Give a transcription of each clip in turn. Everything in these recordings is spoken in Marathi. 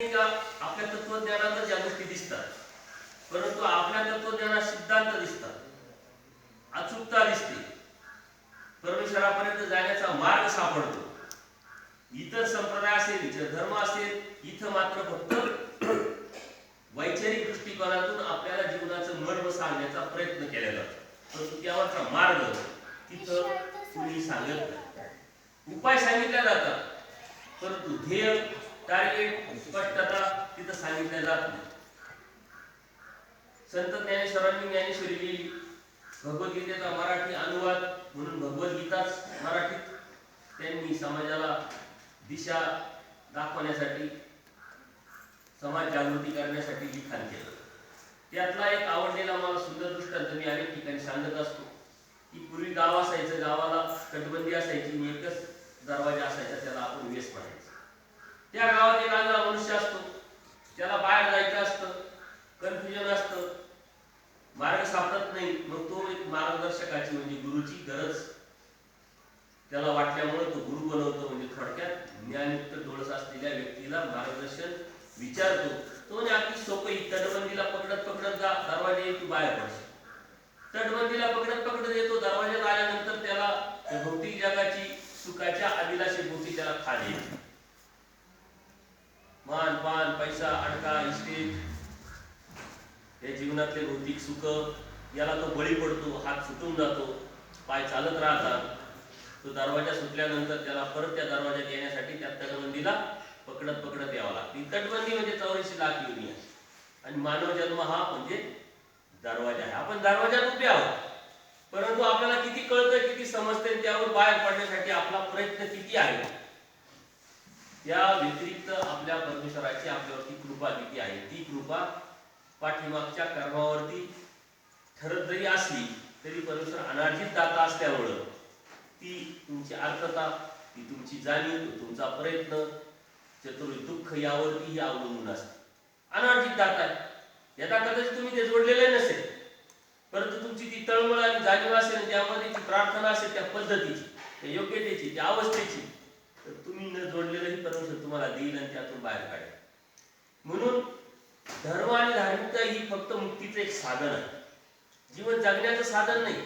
आपल्या तत्वज्ञानातच या गोष्टी दिसतात. परंतु आपल्या तत्वज्ञानात सिद्धांत दिसतात. अचूकता दिसते. परमेश्वरापर्यंत जाण्याचा मार्ग सापडतो. इतर संप्रदाय असेल इतर धर्म असेल इथं मात्र फक्त वैचारिक दृष्टिकोनातून आपल्याला जीवनाचं मर्म सांगण्याचा प्रयत्न केला जातो. परंतु त्यावरचा मार्ग तिथं कुणी सांगत नाही. उपाय सांगितल्या जातात. परंतु ध्येय टार्गेट स्पष्टता तिथं सांगितल्या जात नाही. संत ज्ञानेश्वरांनी ज्ञानेश्वरी लिहिली भगवद्गीतेचा मराठी अनुवाद म्हणून भगवद्गीताच मराठीत त्यांनी समाजाला दिशा दाखवण्यासाठी समाज जागृती करण्यासाठी लिखाण केलं. त्यातला एक आवडलेला मला सुंदर दृष्टांत मी अनेक ठिकाणी सांगत असतो की पूर्वी गाव असायचं गावाला तटबंदी असायची एकच दरवाजा असायचा त्याला आपण वेस त्या गावात एक आंधळा मनुष्य असतो. त्याला बाहेर जायचं असतं कन्फ्युजन असतं. मार्ग सापडत नाही. मग तो एक मार्गदर्शकाची म्हणजे गुरुची गरज. त्याला वाटल्यामुळे तो गुरु बनवतो म्हणजे थोडक्यात ज्ञानयुक्त डोळस असलेल्या व्यक्तीला मार्गदर्शन विचारतो. तो म्हणजे अगदी सोपं तटबंदीला पकडत पकडत जा दरवाजा येतो बाहेर पडतो तटबंदीला पकडत पकडत येतो दरवाज्यात आल्यानंतर त्याला भौतिक जगाची सुखाच्या पैसा अडका इस्टेट या जीवनातले भौतिक सुख याला तो बळी पडतो हात सुटून जातो पाय चालत राहतात. तो दरवाजा सुटल्यानंतर त्याला परत त्या दरवाज्यात येण्यासाठी त्या तटबंदीला पकडत पकडत यावा लागते. तटबंदी म्हणजे चौऱ्याऐंशी लाख युनी आणि मानव जन्म हा म्हणजे दरवाजा आहे. आपण दरवाजात उभे आहोत. परंतु आपल्याला किती कळतं किती समजते त्यावर बाहेर पडण्यासाठी आपला प्रयत्न किती आहे? त्या व्यतिरिक्त आपल्या परमेश्वराची आपल्यावरती कृपा किती आहे. ती कृपा पाठीमागच्या कर्मावरती ठरत जरी असली तरी परमेश्वर अनार्जित दाता असल्यामुळं ती तुमची अर्थता ती तुमची जाणीव तुमचा प्रयत्न चतुर्थ दुःख यावरतीही अवलंबून असते. अनार्जित दाता आहे. यथा कदाचित तुम्ही ते जोडलेले नसेल परंतु तुमची ती तळमळ आणि जाणीव असेल त्यामध्ये ती प्रार्थना असेल त्या पद्धतीची त्या योग्यतेची त्या अवस्थेची तर तुम्ही न जोडलेलंही परमेश्वर तुम्हाला देईल आणि त्यातून बाहेर काढेल. म्हणून धर्म आणि धार्मिकता ही फक्त मुक्तीचं एक साधन आहे. जीवन जगण्याचं साधन नाही.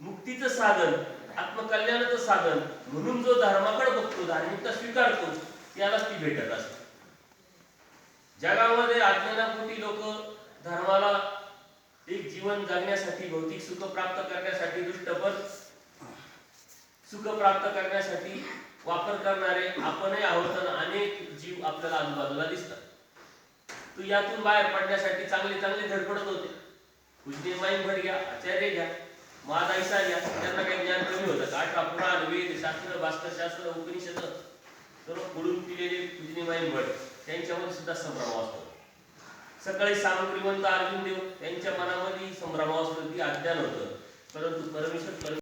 मुक्तीचं साधन आत्मकल्याणाचं साधन म्हणून जो धर्माकडे बघतो धार्मिकता स्वीकारतो त्यालाच ती भेटत असते. जगामध्ये अज्ञानापोटी लोक धर्माला एक जीवन जगण्यासाठी भौतिक सुख प्राप्त करण्यासाठी दुष्टपद सुख प्राप्त करण्यासाठी वापर करणारे आपणही आहोत अनेक जीव आपल्याला आजूबाजूला दिसतात. तू यातून बाहेर पडण्यासाठी चांगले चांगले धडपडत होते. पूजनीय माईन भर घ्या आचार्य घ्या माझा ईसा घ्या. त्यांना काही ज्ञान कमी होतं का? अठरा पुराण वेद शास्त्र भास्कर शास्त्र उपनिषद. सर्व पुढून पिलेले पूजनीय माईन भट त्यांच्यामध्ये सुद्धा संभ्रम असतो. सकाळी सामग्रीवंत अर्जुन देव त्यांच्या मनामध्ये संभ्रम असतो ती अज्ञान होतं. परंतु परमेश्वर